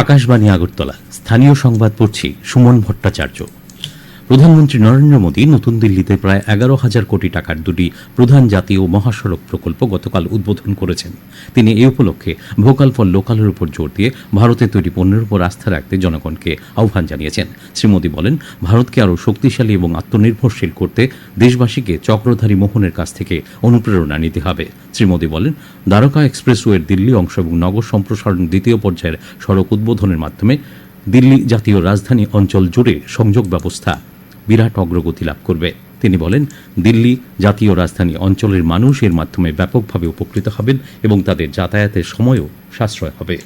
আকাশবাণী আগরতলা। স্থানীয় সংবাদ পড়ছি সুমন ভট্টাচার্য। প্রধানমন্ত্রী নরেন্দ্র মোদী নতুন দিল্লিতে প্রায় এগারো হাজার কোটি টাকার দুটি প্রধান জাতীয় মহাসড়ক প্রকল্প গতকাল উদ্বোধন করেছেন। তিনি এই উপলক্ষে ভোকাল ফর লোকালের উপর জোর দিয়ে ভারতে তৈরি পণ্যের উপর আস্থা রাখতে জনগণকে আহ্বান জানিয়েছেন। শ্রী মোদী বলেন, ভারতকে আরও শক্তিশালী এবং আত্মনির্ভরশীল করতে দেশবাসীকে চক্রধারী মোহনের কাছ থেকে অনুপ্রেরণা নিতে হবে। শ্রী মোদী বলেন, দ্বারকা এক্সপ্রেসওয়ের দিল্লি অংশ এবং নগর সম্প্রসারণ দ্বিতীয় পর্যায়ের সড়ক উদ্বোধনের মাধ্যমে দিল্লি জাতীয় রাজধানী অঞ্চল জুড়ে সংযোগ ব্যবস্থা বিরাট অগ্রগতি লাভ করবে। তিনি বলেন, দিল্লি জাতীয় রাজধানী অঞ্চলের মানুষ এর মাধ্যমে ব্যাপকভাবে উপকৃত হবেন এবং তাদের যাতায়াতের সময়ও সাশ্রয় হবে।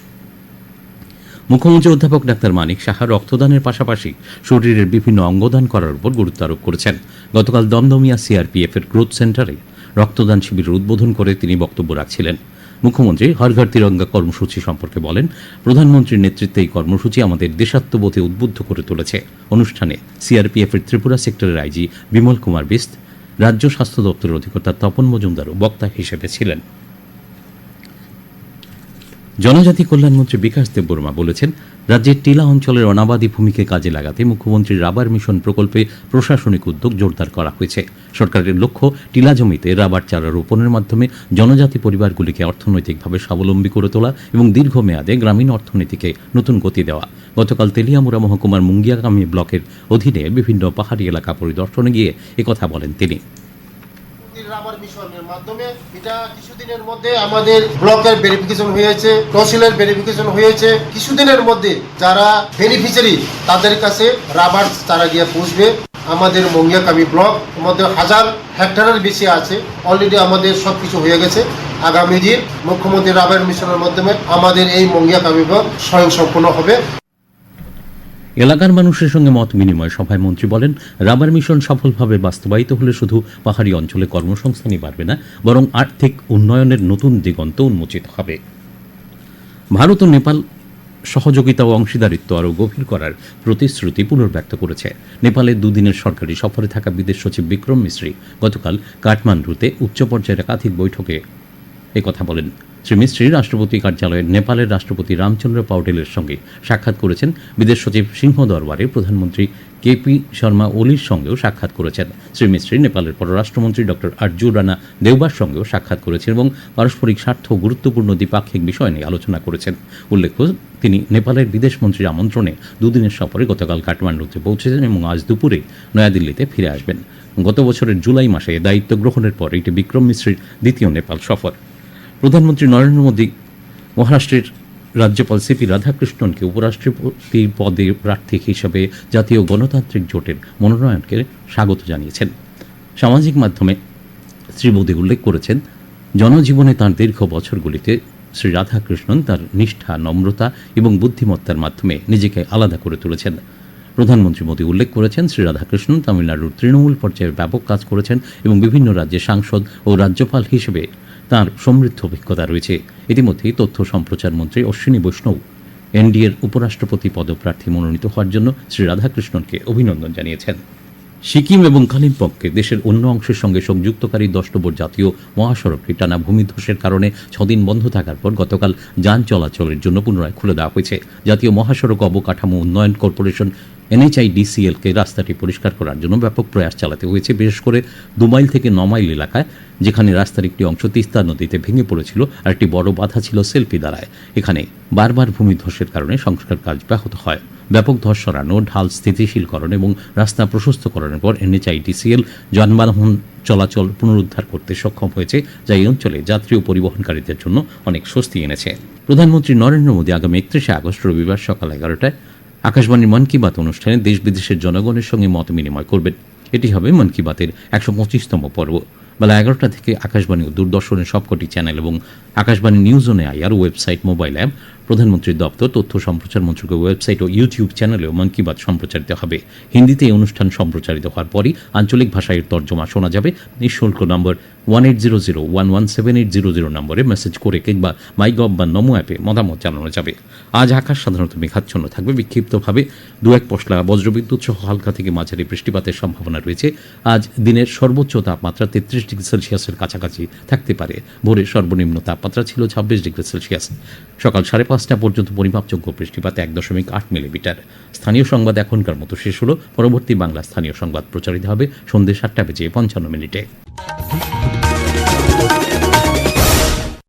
মুখ্যমন্ত্রী অধ্যাপক ডাক্তার মানিক সাহা রক্তদানের পাশাপাশি শরীরের বিভিন্ন অঙ্গদান করার উপর গুরুত্ব আরোপ করেছেন। গতকাল দমদমিয়া সিআরপিএফ এর গ্রোথ সেন্টারে রক্তদান শিবিরের উদ্বোধন করে তিনি বক্তব্য রাখছিলেন। মুখ্যমন্ত্রী হর ঘর তিরঙ্গা কর্মসূচি সম্পর্কে বলেন, প্রধানমন্ত্রীর নেতৃত্বে এই কর্মসূচি আমাদের দেশাত্মবোধে উদ্বুদ্ধ করে তুলেছে। অনুষ্ঠানে সিআরপিএফ এর ত্রিপুরা সেক্টরের আইজি বিমল কুমার বিস্ত, রাজ্য স্বাস্থ্য দপ্তরের অধিকর্তা তপন মজুমদারও বক্তা হিসেবে ছিলেন। জনজাতি কল্যাণমন্ত্রী বিকাশ দেববর্মা বলেছেন, রাজ্যের টিলা অঞ্চলের অনাবাদী ভূমিকে কাজে লাগাতে মুখ্যমন্ত্রীর রাবার মিশন প্রকল্পে প্রশাসনিক উদ্যোগ জোরদার করা হয়েছে। সরকারের লক্ষ্য, টিলা জমিতে রাবার চারা রোপণের মাধ্যমে জনজাতি পরিবারগুলিকে অর্থনৈতিকভাবে স্বাবলম্বী করে তোলা এবং দীর্ঘমেয়াদে গ্রামীণ অর্থনীতিকে নতুন গতি দেওয়া। গতকাল তেলিয়ামুড়া মহকুমার মুঙ্গিয়াগামী ব্লকের অধীনে বিভিন্ন পাহাড়ি এলাকা পরিদর্শনে গিয়ে একথা বলেন তিনি। মাধ্যমে এটা কিছুদিনের মধ্যে আমাদের ব্লকের ভেরিফিকেশন হয়েছে, তহসিলের ভেরিফিকেশন হয়েছে। কিছুদিনের মধ্যে যারা বেনিফিশিয়ারি তাদের কাছে রাবার চারা গিয়ে পৌঁছবে। আমাদের মঙ্গিয়াকামি ব্লক, মধ্যে হাজার হেক্টরের বেশি আছে। অলরেডি আমাদের সব কিছু হয়ে গেছে। আগামী দিন মুখ্যমন্ত্রী রাবার মিশনের মাধ্যমে আমাদের এই মঙ্গিয়াকামি ব্লক স্বয়ংসম্পূর্ণ হবে। এলাকার মানুষের সঙ্গে মত বিনিময় সভায় মন্ত্রী বলেন, রাবার মিশন সফলভাবে বাস্তবায়িত হলে শুধু পাহাড়ি অঞ্চলে কর্মসংস্থানই বাড়বে না, বরং আর্থিক উন্নয়নের নতুন দিগন্ত উন্মোচিত হবে। ভারত ও নেপাল সহযোগিতা ও অংশীদারিত্ব আরও গভীর করার প্রতিশ্রুতি পুনর্ব্যক্ত করেছে। নেপালের দুদিনের সরকারি সফরে থাকা বিদেশ সচিব বিক্রম মিশ্রী গতকাল কাঠমান্ডুতে উচ্চ পর্যায়ের একাধিক বৈঠকে কথা বলেন। শ্রী মিস্ত্রি রাষ্ট্রপতি কার্যালয়ে নেপালের রাষ্ট্রপতি রামচন্দ্র পাউটেলের সঙ্গে সাক্ষাৎ করেছেন বিদেশ সচিব সিংহ দরবারে প্রধানমন্ত্রী কেপি শর্মা ওলির সঙ্গেও সাক্ষাৎ করেছেন। শ্রী মিস্ত্রি নেপালের পররাষ্ট্রমন্ত্রী ডক্টর আরজু রানা দেউবার সঙ্গেও সাক্ষাৎ করেছেন এবং পারস্পরিক স্বার্থ গুরুত্বপূর্ণ দ্বিপাক্ষিক বিষয় নিয়ে আলোচনা করেছেন। উল্লেখ্য, তিনি নেপালের বিদেশ মন্ত্রীর আমন্ত্রণে দুদিনের সফরে গতকাল কাঠমান্ডুতে পৌঁছেছেন এবং আজ দুপুরে নয়াদিল্লিতে ফিরে আসবেন। গত বছরের জুলাই মাসে দায়িত্ব গ্রহণের পর এটি বিক্রম মিশ্রির দ্বিতীয় নেপাল সফর। প্রধানমন্ত্রী নরেন্দ্র মোদী মহারাষ্ট্রের রাজ্যপাল সিপি রাধাকৃষ্ণনকে উপরাষ্ট্রপতি পদে প্রার্থী হিসেবে জাতীয় গণতান্ত্রিক জোটের মনোনয়নকে স্বাগত জানিয়েছেন। সামাজিক মাধ্যমে শ্রী মোদী উল্লেখ করেছেন, জনজীবনে তাঁর দীর্ঘ বছরগুলিতে শ্রী রাধাকৃষ্ণন তার নিষ্ঠা, নম্রতা এবং বুদ্ধিমত্তার মাধ্যমে নিজেকে আলাদা করে তুলেছেন। প্রধানমন্ত্রী মোদী উল্লেখ করেছেন, শ্রী রাধাকৃষ্ণন তামিলনাড়ুর তৃণমূল পর্যায়ে ব্যাপক কাজ করেছেন এবং বিভিন্ন রাজ্যে সাংসদ ও রাজ্যপাল হিসেবে তার সমৃদ্ধ অভিজ্ঞতা রয়েছে। ইতিমধ্যেই তথ্য সম্প্রচার মন্ত্রী অশ্বিনী বৈষ্ণব, এনডিএর উপরাষ্ট্রপতি পদপ্রার্থী মনোনীত হওয়ার জন্য শ্রী রাধাকৃষ্ণনকে অভিনন্দন জানিয়েছেন। সিকিম এবং কালিম্পংকে দেশের অন্য অংশের সঙ্গে সংযুক্তকারী দশ নম্বর জাতীয় মহাসড়কটি টানা ভূমিধ্বসের কারণে ছদিন বন্ধ থাকার পর গতকাল যান চলাচলের জন্য পুনরায় খুলে দেওয়া হয়েছে। জাতীয় মহাসড়ক অবকাঠামো উন্নয়ন কর্পোরেশন এনএইচআইডিসিএলকে রাস্তাটি পরিষ্কার করার জন্য ব্যাপক প্রয়াস চালাতে হয়েছে, বিশেষ করে দু মাইল থেকে ন মাইল এলাকায়, যেখানে রাস্তার একটি অংশ তিস্তা নদীতে ভেঙে পড়েছিল আর একটি বড় বাধা ছিল সেলফি দ্বারায়। এখানে বারবার ভূমিধসের কারণে সংস্কার কাজ ব্যাহত হয়। ব্যাপক ধস সরানো, ঢাল স্থিতিশীলকরণ এবং রাস্তা প্রশস্তকরণের পর এনএইচআইডিসিএল যানবাহন চলাচল পুনরুদ্ধার করতে সক্ষম হয়েছে, যা এই অঞ্চলে যাত্রী ও পরিবহনকারীদের জন্য অনেক স্বস্তি এনেছে। প্রধানমন্ত্রী নরেন্দ্র মোদী আগামী একত্রিশে আগস্ট রবিবার সকাল এগারোটায় আকাশবাণীর মন কি বাত অনুষ্ঠানে দেশ বিদেশের জনগণের সঙ্গে মত বিনিময় করবেন। এটি হবে মন কি বাতের একশো পঁচিশতম পর্ব। বেলা এগারোটা থেকে আকাশবাণী ও দূরদর্শনের সবকটি চ্যানেল এবং Akashvani news on AIR website, mobile app প্রধানমন্ত্রীর দপ্তর, তথ্য সম্প্রচার মন্ত্রকের ওয়েবসাইট ও ইউটিউব চ্যানেলেও মন কি বাত সম্প্রচারিত হবে। হিন্দিতে এই অনুষ্ঠান সম্প্রচারিত হওয়ার পরই আঞ্চলিক ভাষায় এর তর্জমা শোনা যাবে। নিঃশুল্ক number one eight zero zero one one seven eight zero zero নম্বরে মেসেজ করে কিংবা মাইগভ বা নমো অ্যাপে মতামত জানানো যাবে। আজ আকাশ সাধারণত মেঘাচ্ছন্ন থাকবে, বিক্ষিপ্তভাবে দু এক পশলা বজ্রবিদ্যুৎ সহ হালকা থেকে মাঝারি বৃষ্টিপাতের সম্ভাবনা রয়েছে। আজ দিনের সর্বোচ্চ তাপমাত্রা তেত্রিশ ডিগ্রি সেলসিয়াসের কাছাকাছি থাকতে পারে। ভোরে সর্বনিম্ন তাপমাত্রা ছিল ছাব্বিশ ডিগ্রি সেলসিয়াস। সকাল সাড়ে পাঁচ পাঁচটা পর্যন্ত পরিমাপযোগ্য বৃষ্টিপাত এক দশমিক আট মিলিমিটার। স্থানীয় সংবাদ এখনকার মতো শেষ হলো। পরবর্তী বাংলা স্থানীয় সংবাদ প্রচারিত হবে সন্ধ্যে সাতটা বেজে পঞ্চান্ন মিনিটে।